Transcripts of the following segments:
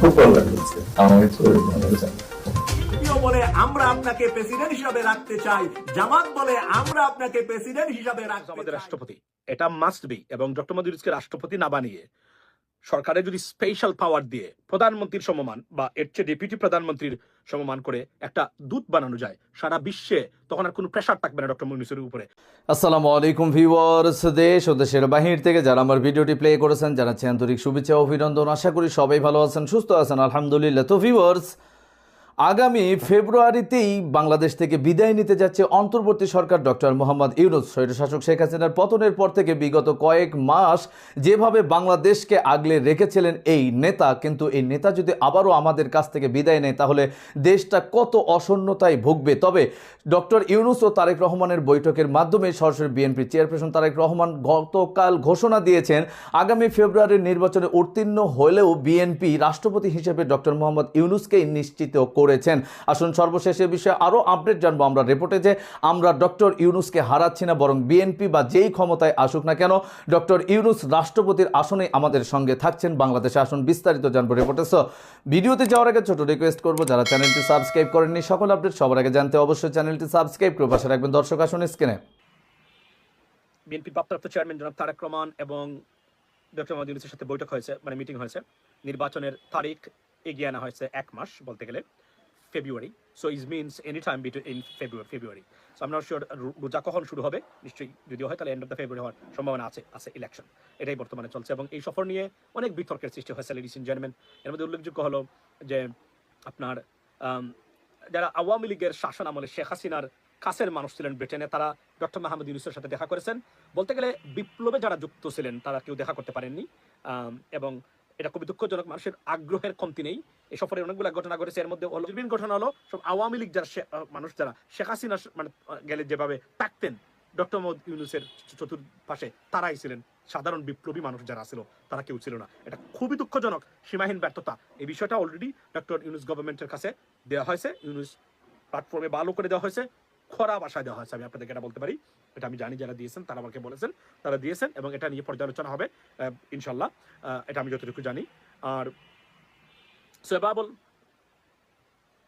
খুব ভালো লাগছে আমার কাছে ভালো লাগছে বলে আমরা আপনাকে প্রেসিডেন্ট হিসাবে রাখতে চাই। জামাত বলে আমরা আপনাকে প্রেসিডেন্ট হিসাবে রাখতে আমাদের। রাষ্ট্রপতি। এটা মাস্ট বি এবং ডক্টর মোদী রাষ্ট্রপতি না বানিয়ে সরকারের যদি স্পেশাল পাওয়ার দিয়ে প্রধানমন্ত্রীর সমমান বা এর চেয়ে ডেপুটি প্রধানমন্ত্রীর সমমান করে একটা দূত বানানো যায় সারা বিশ্বে, তখন আর কোনো প্রেশার থাকবে না ডক্টর মুনিসের উপরে। আসসালামু আলাইকুম ভিউয়ার্স দেশ ও দেশের বাহির থেকে যারা আমার ভিডিওটি প্লে করেছেন, জানাচ্ছি আন্তরিক শুভেচ্ছা অভিনন্দন। আশা করি সবাই ভালো আছেন, সুস্থ আছেন, আলহামদুলিল্লাহ। তো ভিউয়ার্স আগামী ফেব্রুয়ারিতেই বাংলাদেশ থেকে বিদায় নিতে যাচ্ছে অন্তর্বর্তী সরকার ডক্টর মোহাম্মদ ইউনুস। স্বৈরশাসক শেখ হাসিনার পতনের পর থেকে বিগত কয়েক মাস যেভাবে বাংলাদেশকে আগলে রেখেছিলেন এই নেতা, কিন্তু এই নেতা যদি আবারও আমাদের কাছ থেকে বিদায় নেয়, তাহলে দেশটা কত অসন্নতায় ভুগবে। তবে ডক্টর ইউনুস ও তারেক রহমানের বৈঠকের মাধ্যমে সরাসরি বিএনপি চেয়ারপারসন তারেক রহমান গতকাল ঘোষণা দিয়েছেন, আগামী ফেব্রুয়ারির নির্বাচনে উত্তীর্ণ হলেও বিএনপি রাষ্ট্রপতি হিসেবে ডক্টর মোহাম্মদ ইউনুসকেই নিশ্চিত করেছেন। আসুন সর্বশেষ এ বিষয়ে আরও আপডেট জানব। আমরা রিপোর্টে যে আমরা ডক্টর ইউনুসকে হারাচ্ছি না, বরং বিএনপি বা যেই ক্ষমতায় আসুক না কেন, ডক্টর ইউনুস রাষ্ট্রপতির আসনে আমাদের সঙ্গে থাকছেন বাংলাদেশে। আসুন বিস্তারিত জানব রিপোর্টে সো ভিডিওতে যাওয়ার আগে ছোট রিকোয়েস্ট করব, যারা চ্যানেলটি সাবস্ক্রাইব করেননি, সকল আপডেট সবার আগে জানতে অবশ্যই চ্যানেলটি সাবস্ক্রাইব করে পাশে রাখবেন। দর্শক, আসুন স্ক্রিনে বিএনপি ভারপ্রাপ্ত চেয়ারম্যান জনাব তারেক রহমান এবং ডক্টর মোহাম্মদ ইউনুসের সাথে বৈঠক হয়েছে মানে মিটিং হয়েছে। নির্বাচনের তারিখ এগিয়ে আনা হয়েছে এক মাস বলতে গেলে। February so is means any time between in February February so আমরা শিওর রোজা কখন শুরু হবে? নিশ্চয়ই যদি হয়, তাহলে এন্ড অফ দ্য ফেব্রুয়ারি হওয়ার সম্ভাবনা আছে আছে ইলেকশন এটাই বর্তমানে চলছে এবং এই সফর নিয়ে অনেক বিতর্কের সৃষ্টি হয়েছে লেডিস ইন জেন্টলম্যান এর মধ্যে উল্লেখযোগ্য হলো যে আপনার যারা আওয়ামী লীগের শাসন আমলে শেখ হাসিনার কাছের মানুষ ছিলেন ব্রিটেনে, তারা ডক্টর মাহমুদ ইউনুসের সাথে দেখা করেছেন। বলতে গেলে বিপ্লবে যারা যুক্ত ছিলেন, তারা কেউ দেখা করতে পারেননি। এবং এটা খুবই দুঃখজনক, মানুষের আগ্রহের কমতি নেই। এই সফরে অনেকগুলো ঘটনা ঘটেছে, এর মধ্যে বিভিন্ন ঘটনা হলো, সব আওয়ামী লীগ যারা মানুষ যারা, শেখ হাসিনা মানে গেলে যেভাবে থাকতেন, ডক্টর মোহাম্মদ ইউনুসের চতুর্পাশে তারাই ছিলেন। সাধারণ বিপ্লবী মানুষ যারা ছিল, তারা কেউ ছিল না। এটা খুবই দুঃখজনক, সীমাহীন ব্যর্থতা। এই বিষয়টা অলরেডি ডক্টর ইউনুস গভর্নমেন্টের কাছে দেওয়া হয়েছে। ইউনুস প্ল্যাটফর্মে ভালো করে দেওয়া হয়েছে। খরা বাসায় দেওয়া হয়েছে, আমি আপনাদেরকে এটা বলতে পারি। এটা আমি জানি যারা দিয়েছেন, তারা আমাকে বলেছেন, তারা দিয়েছেন এবং এটা নিয়ে পর্যালোচনা হবে ইনশাল্লাহ এটা আমি যতটুকু জানি। আর সোয়েবাবল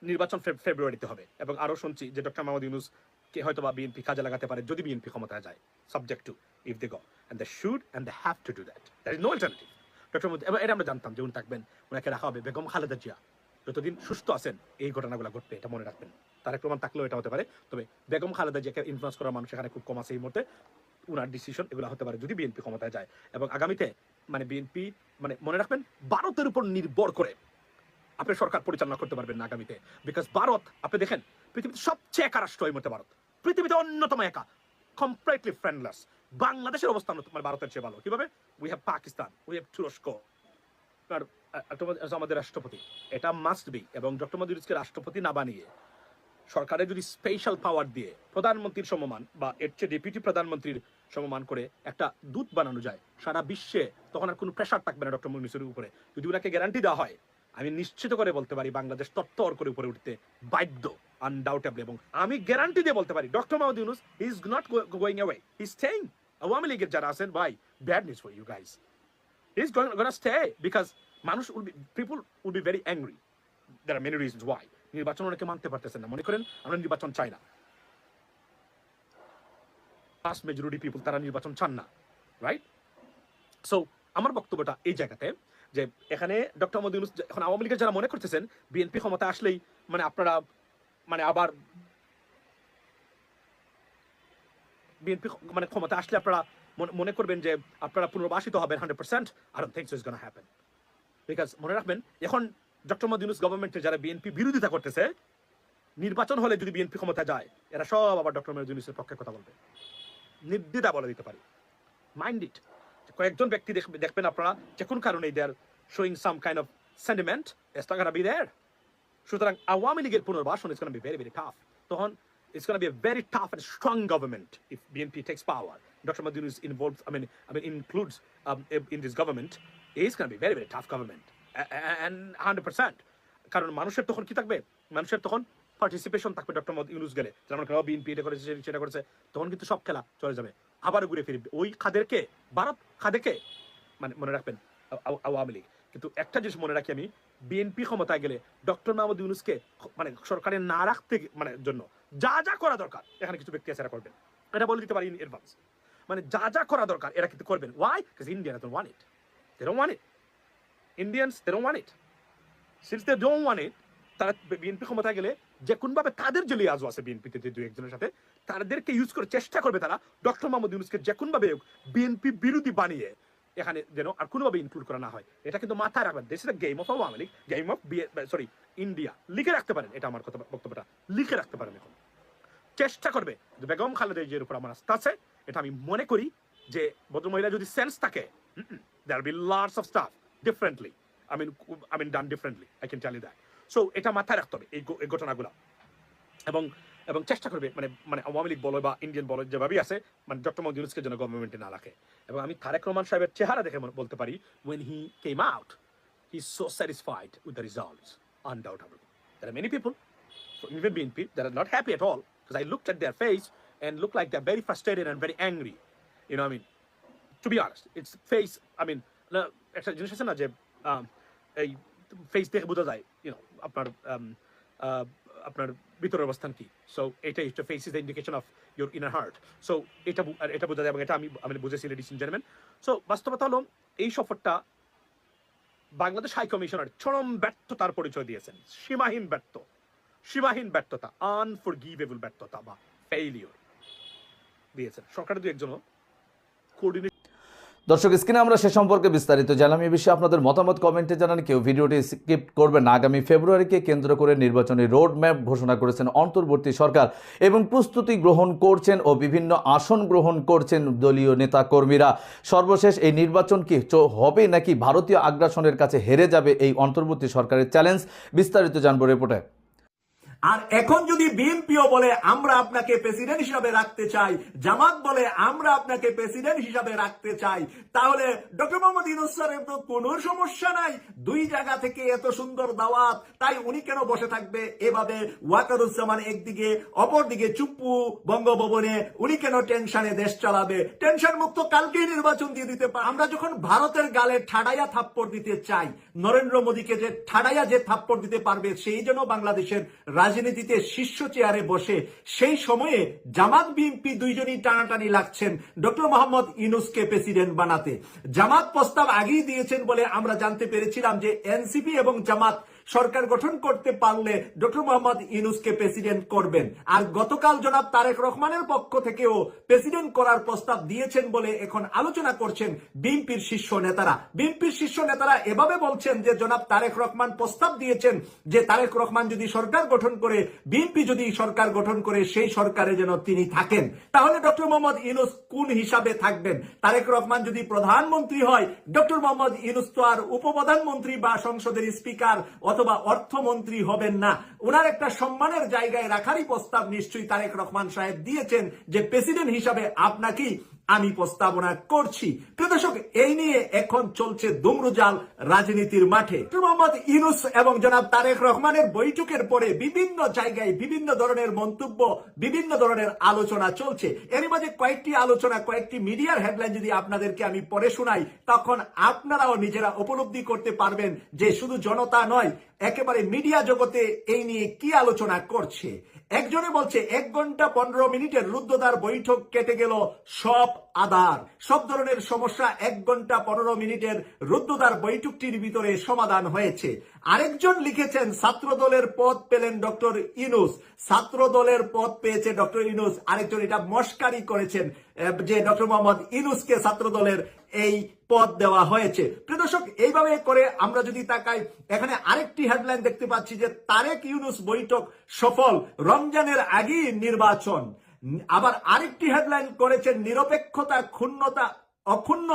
নির্বাচন ফেব- ফেব্রুয়ারিতে হবে এবং আরও শুনছি যে ডক্টর মোহাম্মদ ইউনুস কে হয়তো বা বিএনপি কাজে লাগাতে পারে, যদি বিএনপি ক্ষমতায় যায় subject to if they go and they should and they have to do that that is no alternative doctor Modi এবার এটা আমরা জানতাম যে উনি থাকবেন ওনাকে রাখা হবে বেগম খালেদা জিয়া। যতদিন সুস্থ আছেন, এই ঘটনাগুলো ঘটবে, এটা মনে রাখবেন। তারেক প্রমাণ থাকলেও এটা হতে পারে। তবে বেগম খালেদা জিয়াকে ইনফ্লুয়েন্স করার মানুষ এখানে খুব কম আছে এই মুহূর্তে। উনার ডিসিশন এগুলো হতে পারে যদি বিএনপি ক্ষমতায় যায়। এবং আগামীতে মানে বিএনপি মানে মনে রাখবেন ভারতের উপর নির্ভর করে আপনি সরকার পরিচালনা করতে পারবেন না আগামীতে। বিকজ ভারত, আপনি দেখেন, পৃথিবীতে সবচেয়ে একা রাষ্ট্র এই মুহূর্তে ভারত। পৃথিবীতে অন্যতম একা কমপ্লিটলি ফ্রেন্ডলেস বাংলাদেশের অবস্থান মানে ভারতের চেয়ে ভালো। কীভাবে? We have Pakistan we have তুরস্ক। আমাদের রাষ্ট্রপতি। এটা মাস্ট বি এবং ডক্টর মোদী ইউনুসকে রাষ্ট্রপতি না বানিয়ে সরকারের যদি স্পেশাল পাওয়ার দিয়ে প্রধানমন্ত্রীর সমমান বা এর চেয়ে ডেপুটি প্রধানমন্ত্রীর সমমান করে একটা দূত বানানো যায় সারা বিশ্বে, তখন আর কোনো প্রেশার থাকবে না ডক্টর ইউনুসের উপরে। যদি ওনাকে গ্যারান্টি দেওয়া হয়, আমি নিশ্চিত করে বলতে পারি বাংলাদেশ তত্ত্বর করে উপরে উঠতে বাধ্য আনডাউটেবলি এবং আমি গ্যারান্টি দিয়ে বলতে পারি, doctor Mahmud Yunus is not going away he staying Awami লীগের যারা আছেন, ভাই bad news for you guys he is gonna stay because মানুষ will be people will be very angry there are many reasons why নির্বাচন অনেকে মানতে পারতেছেন না। মনে করেন, আমরা নির্বাচন চাই না। ফার্স্ট মেজরিটি পিপল তারা নির্বাচন চান না রাইট সো আমার বক্তব্যটা এই জায়গাতে যে এখানে ডক্টর মোদী এখন আওয়ামী লীগের যারা মনে করতেছেন, বিএনপি ক্ষমতা আসলেই মানে আপনারা মানে আবার বিএনপি মানে ক্ষমতা আসলে আপনারা মনে করবেন যে আপনারা পুনর্বাসিত হবেন hundred percent R things is gonna happen because মনে রাখবেন, এখন ডক্টর মোদী ইউনুস গভর্নমেন্টের যারা বিএনপি বিরোধিতা করতেছে, নির্বাচন হলে যদি বিএনপি ক্ষমতা যায়, এরা সব আবার ডক্টর মোদী ইউনুসের পক্ষে কথা বলবে। নির্দ্বিধা বলে দিতে পারি। মাইন্ড ইট কয়েকজন ব্যক্তি দেখ- দেখবেন আপনারা, যে কোন কারণে they are showing some kind of sentiment not be there সুতরাং আওয়ামী লীগের পুনর্বাসন gonna be very very tough তখন it's going to be a very tough and strong government if BNP takes power. Dr. Madhu is involved, I mean, I mean, includes um, in this government. It's going to be very, very tough government. And 100%. কারণ মানুষের তখন কি থাকবে মানুষের তখন participation থাকবে doctor Mohammad Yunus গেলে যেমন বিএনপি এটা করেছে সেটা করেছে তখন কিন্তু সব খেলা চলে যাবে আবার ঘুরে ফিরবে ওই খাদেরকে ভারত খাদেরকে মানে মনে রাখবেন আওয়ামী লীগ কিন্তু একটা জিনিস মনে রাখি আমি বিএনপি ক্ষমতায় গেলে ডক্টর মাহমুদ ইউনুসকে মানে সরকারে না রাখতে মানে জন্য যা যা করা দরকার, এখানে কিছু ব্যক্তি আছে করবেন। এটা বলে দিতে পারি ইন অ্যাডভান্স মানে যা যা করা দরকার, এরা কিন্তু করবেন। Why Indian want it they want it Indians they want it since they don't want it তারা বিএনপি গেলে যে কোনভাবে তাদের যে লিয়াজও আছে বিএনপিতে যে দু একজনের সাথে, তাদেরকে ইউজ করে চেষ্টা করবে তারা ডক্টর মোহাম্মদ ইউনুসকে যে কোনভাবে বিএনপি বিরোধী বানিয়ে এখানে যেন আর কোনোভাবে ইনক্লুড করা না হয়। এটা কিন্তু মাথায় রাখবেন। This is game of Awami League game of sorry India লিখে রাখতে পারেন। এটা আমার কথা, বক্তব্যটা। লিখে রাখতে পারেন এখন। চেষ্টা করবে। যে বেগম খালেদা জিয়ার উপর আমার আস্থা আছে। এটা আমি মনে করি যে ভদ্রমহিলা যদি সেন্স থাকে there be lots of stuff differently I mean I mean done differently I can so এটা মাথায় রাখতে হবে এই ঘটনাগুলো। এবং এবং চেষ্টা করবে মানে মানে আওয়ামী লীগ বলো বা ইন্ডিয়ান বলো, যেভাবেই আছে মানে ডক্টর মোহাম্মদ ইউনুসকে যেন গভর্নমেন্টে না রাখে। এবং আমি তারেক রহমান সাহেবের চেহারা দেখে মনে- বলতে পারি, when he came out he's so satisfied with the results undoubtedly there are many people, even BNP that are not happy at all because I looked at their face and looked like they're very frustrated and very angry. You know what I mean? To be honest it's face I mean একটা জিনিস আছে না যে এই face দেখে বোঝা যায় YONO আপনার um, আপনার ভিতরের অবস্থান কি। সো এটা হচ্ছে face is the indication of your inner heart so এটা এটা বোঝা যায় এবং এটা আমি আমি বুঝেছি লেডিস জেন্টলম্যান সো বাস্তবতা হলো এই সফরটা বাংলাদেশ হাই কমিশনার চরম ব্যর্থতার পরিচয় দিয়েছেন। সীমাহীন ব্যর্থ। সীমাহীন ব্যর্থতা আনফরগিভেবল ব্যর্থতা বা ফেইলিওর দিয়েছেন। সরকারের দু কোঅর্ডিনেট দর্শক, স্ক্রিনে আমরা সে সম্পর্কে বিস্তারিত জানলাম। এই বিষয়ে আপনাদের মতামত কমেন্টে জানান। কেউ ভিডিওটি স্কিপ করবেন আগামী ফেব্রুয়ারিকে কেন্দ্র করে নির্বাচনী রোড ম্যাপ ঘোষণা করেছেন অন্তর্বর্তী সরকার এবং প্রস্তুতি গ্রহণ করছেন ও বিভিন্ন আসন গ্রহণ করছেন দলীয় নেতা কর্মীরা সর্বশেষ এই নির্বাচন কি হবে নাকি ভারতীয় আগ্রাসনের কাছে হেরে যাবে এই অন্তর্বর্তী সরকারের চ্যালেঞ্জ বিস্তারিত জানব রিপোর্টে আর এখন যদি বিএনপিও বলে, আমরা আপনাকে প্রেসিডেন্ট হিসাবে রাখতে চাই, জামাত বলে, আমরা আপনাকে প্রেসিডেন্ট হিসাবে রাখতে চাই, তাহলে ডক্টর মোহাম্মদ ইউনুস স্যারের তো কোনো সমস্যা নাই। দুই জায়গা থেকে এত সুন্দর দাওয়াত, তাই উনি কেন বসে থাকবে? এভাবে ওয়াকারুজ্জামান একদিকে, অপরদিকে চুপ্পু বঙ্গভবনে, উনি কেন টেনশনে দেশ চালাবে? টেনশন মুক্ত কালকেই নির্বাচন দিয়ে দিতে পারে। আমরা যখন ভারতের গালে ঠাডাইয়া থাপ্পড় দিতে চাই, নরেন্দ্র মোদীকে যে ঠাডাইয়া যে থাপ্পড় দিতে পারবে, সেই জন্য বাংলাদেশের রাজনীতিতে শীর্ষ চেয়ারে বসে সেই সময়ে জামাত বিএনপি দুইজনই টানাটানি লাগছেন ডক্টর মোহাম্মদ ইউনুসকে প্রেসিডেন্ট বানাতে। জামাত প্রস্তাব আগেই দিয়েছেন বলে আমরা জানতে পেরেছিলাম যে এনসিপি এবং জামাত সরকার গঠন করতে পারলে ডক্টর মোহাম্মদ ইউনুসকে প্রেসিডেন্ট করবেন। আর গতকাল জনাব তারেক রহমানের পক্ষ থেকেও প্রেসিডেন্ট করার প্রস্তাব দিয়েছেন বলে এখন আলোচনা করছেন বিএনপির শীর্ষ নেতারা। বিএনপির শীর্ষ নেতারা এভাবে বলছেন যে জনাব তারেক রহমান প্রস্তাব দিয়েছেন যে তারেক রহমান যদি সরকার গঠন করে, বিএনপি যদি সরকার গঠন করে, সেই সরকারে যেন তিনি থাকেন। তাহলে ডক্টর মোহাম্মদ ইউনুস কোন হিসাবে থাকবেন? তারেক রহমান যদি প্রধানমন্ত্রী হয়, ডক্টর মোহাম্মদ আর উপপ্রধানমন্ত্রী বা সংসদের স্পিকার অথবা অর্থমন্ত্রী হবেন না। ওনার একটা সম্মানের জায়গায় রাখারই প্রস্তাব নিশ্চয়ই তারেক রহমান সাহেব দিয়েছেন যে প্রেসিডেন্ট হিসাবে আপনাকেই আমি প্রস্তাবনা করছি। প্রিয় দর্শক এই নিয়ে এখন চলছে দুমরুজাল রাজনীতির মাঠে। মোহাম্মদ ইউনুস এবং জনাব তারেক রহমানের বৈঠকের পরে বিভিন্ন জায়গায় বিভিন্ন ধরনের মন্তব্য, বিভিন্ন ধরনের আলোচনা চলছে। এর মাঝে কয়েকটি আলোচনা, কয়েকটি মিডিয়ার হেডলাইন যদি আপনাদেরকে আমি পড়ে শোনাই, তখন আপনারাও নিজেরা উপলব্ধি করতে পারবেন যে শুধু জনতা নয় একেবারে মিডিয়া জগতে এই নিয়ে কি আলোচনা করছে? একজনে বলছে, এক ঘণ্টা পনেরো মিনিটের রুদ্ধদ্বার বৈঠক কেটে গেল, সব আধার। সব ধরনের সমস্যা এক ঘণ্টা পনেরো মিনিটের রুদ্ধদ্বার বৈঠকটির ভিতরে সমাধান হয়েছে। আরেকজন লিখেছেন ছাত্র দলের পদ পেলেন ডক্টর ইনুস ছাত্র দলের পদ পেয়েছে ডক্টর ইনুস আরেকজন এটা মস্কারি করেছেন যে ডক্টর মোহাম্মদ ইনুসকে ছাত্র দলের এই পদ দেওয়া হয়েছে। প্রিয় দর্শক, এইভাবে করে আমরা যদি তাকাই, এখানে আরেকটি হেডলাইন দেখতে পাচ্ছি যে তারেক ইউনুস বৈঠক সফল, রমজানের আগেই নির্বাচন। আবার আরেকটি হেডলাইন করেছেন, নিরপেক্ষতা ক্ষুণ্ণতা অক্ষুণ্ণ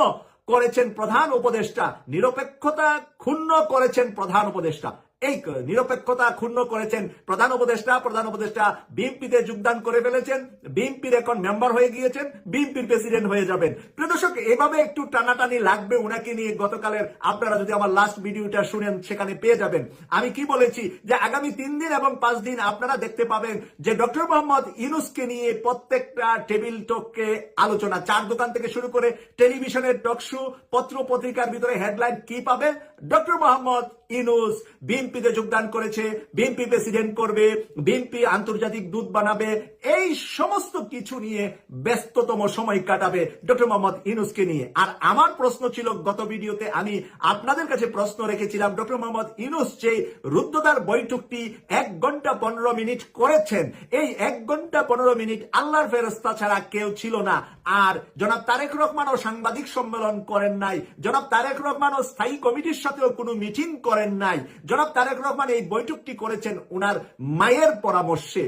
করেছেন প্রধান উপদেষ্টা। নিরপেক্ষতা ক্ষুণ্ণ করেছেন প্রধান উপদেষ্টা। এই নিরপেক্ষতা ক্ষুণ্ণ করেছেন প্রধান উপদেষ্টা প্রধান উপদেষ্টা বিএনপিতে যোগদান করে ফেলেছেন, বিএনপির এখন মেম্বার হয়ে গিয়েছেন, বিএনপির প্রেসিডেন্ট হয়ে যাবেন। প্রিয় দর্শক, এভাবে একটু টানাটানি লাগবে উনাকে নিয়ে গতকালের আপনারা যদি আমার লাস্ট ভিডিওটা শুনেন, সেখানে পেয়ে যাবেন। আমি কি বলেছি যে আগামী তিন দিন এবং পাঁচ দিন আপনারা দেখতে পাবেন যে ডক্টর মোহাম্মদ ইউনুসকে নিয়ে প্রত্যেকটা টেবিল টককে আলোচনা। চার দোকান থেকে শুরু করে টেলিভিশনের টকশো পত্র পত্রিকার ভিতরে হেডলাইন কি পাবে? ডক্টর মোহাম্মদ ইনুস বিএনপিতে যোগদান করেছে, বিএনপি প্রেসিডেন্ট করবে, বিএনপি আন্তর্জাতিক দূত বানাবে, এই সমস্ত কিছু নিয়ে ব্যস্ততম সময় কাটাবে ডক্টর মোহাম্মদ ইনুসকে নিয়ে। আর আমার প্রশ্ন ছিল, গত ভিডিওতে আমি আপনাদের কাছে প্রশ্ন রেখেছিলাম, ডক্টর মোহাম্মদ ইনুস যে রুদ্রদার বৈঠকটি এক ঘণ্টা পনেরো মিনিট করেছেন, এই এক ঘণ্টা পনেরো মিনিট আল্লাহর ফেরস্তা ছাড়া কেউ ছিল না। আর জনাব তারেক রহমানও সাংবাদিক সম্মেলন করেন নাই, জনাব তারেক রহমানও স্থায়ী কমিটির সাথেও কোনো মিটিং করেন নাই। জনাব তারেক রহমান এই বৈঠকটি করেছেন উনার মায়ের পরামর্শে।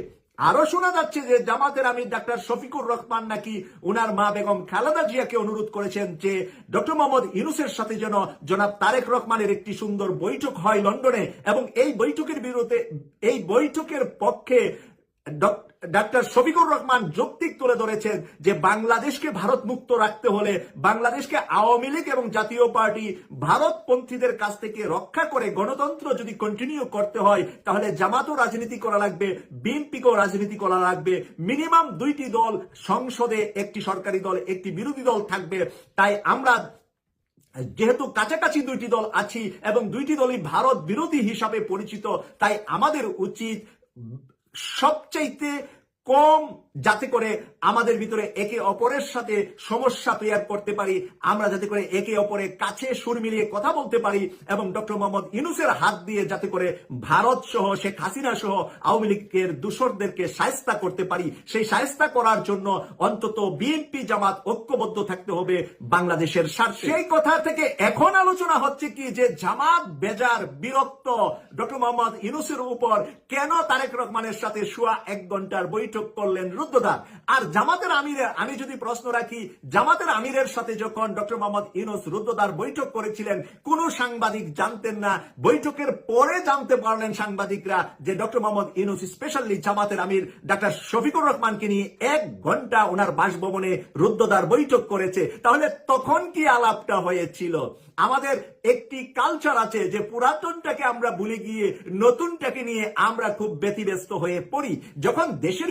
আরও শোনা যাচ্ছে যে জামাতের আমির ডাক্তার শফিকুর রহমান নাকি উনার মা বেগম খালেদা জিয়াকে অনুরোধ করেছেন যে ডক্টর মোহাম্মদ ইউনুসের সাথে যেন জনাব তারেক রহমানের একটি সুন্দর বৈঠক হয় লন্ডনে এবং এই বৈঠকের বিরুদ্ধে এই বৈঠকের পক্ষে ডাক্তার শফিকুর রহমান যৌক্তিক তুলে ধরেছেন যে বাংলাদেশকে ভারত মুক্ত রাখতে হলে বাংলাদেশকে আওয়ামী লীগ এবং জাতীয় পার্টি ভারতপন্থীদের কাছ থেকে রক্ষা করে গণতন্ত্র যদি কন্টিনিউ করতে হয়, তাহলে জামাতও রাজনীতি করা লাগবে, বিএনপিকেও রাজনীতি করা লাগবে। মিনিমাম দুইটি দল সংসদে একটি সরকারি দল, একটি বিরোধী দল থাকবে। তাই আমরা যেহেতু কাছাকাছি দুইটি দল আছি এবং দুইটি দলই ভারত বিরোধী হিসাবে পরিচিত, তাই আমাদের উচিত সবচাইতে কম যাতে করে আমাদের ভিতরে একে অপরের সাথে সমস্যা তৈরি করতে পারি আমরা যাতে করে একে অপরের কাছে সুর মিলিয়ে কথা বলতে পারি এবং ডক্টর মোহাম্মদ ইনুসের হাত দিয়ে যাতে করে ভারত সহ শেখ হাসিনা সহ আওয়ামী লীগের দূষরদেরকে সায়স্তা করতে পারি সেই সায়স্তা করার জন্য অন্তত বিএনপি জামাত ঐক্যবদ্ধ থাকতে হবে বাংলাদেশের স্বার্থে। সেই কথা থেকে এখন আলোচনা হচ্ছে কি যে জামাত বেজার বিরক্ত ডক্টর মোহাম্মদ ইনুসের উপর কেন তারেক রহমানের সাথে শুয়া এক ঘণ্টার বৈঠক করলেন রুদ্রদার আর জামাতের আমিরের আমি যদি প্রশ্ন রাখি, জামাতের আমিরের সাথে যখন ডক্টর মোহাম্মদ ইনুস রুদ্রদার বৈঠক করেছিলেন, কোন সাংবাদিক জানতেন না। বৈঠকের পরে জানতে পারলেন সাংবাদিকরা যে ডক্টর মোহাম্মদ ইনুস স্পেশালি জামাতের আমির ডাক্তার শফিকুর রহমানকে নিয়ে এক ঘণ্টা ওনার বাসভবনে রুদ্রদার বৈঠক করেছে। তাহলে তখন কি আলাপটা হয়েছিল? আমাদের একটি কালচার আছে যে পুরাতনটাকে আমরা ভুলে গিয়ে নতুনটাকে নিয়ে আমরা খুব ব্যতিব্যস্ত হয়ে পড়ি। যখন দেশের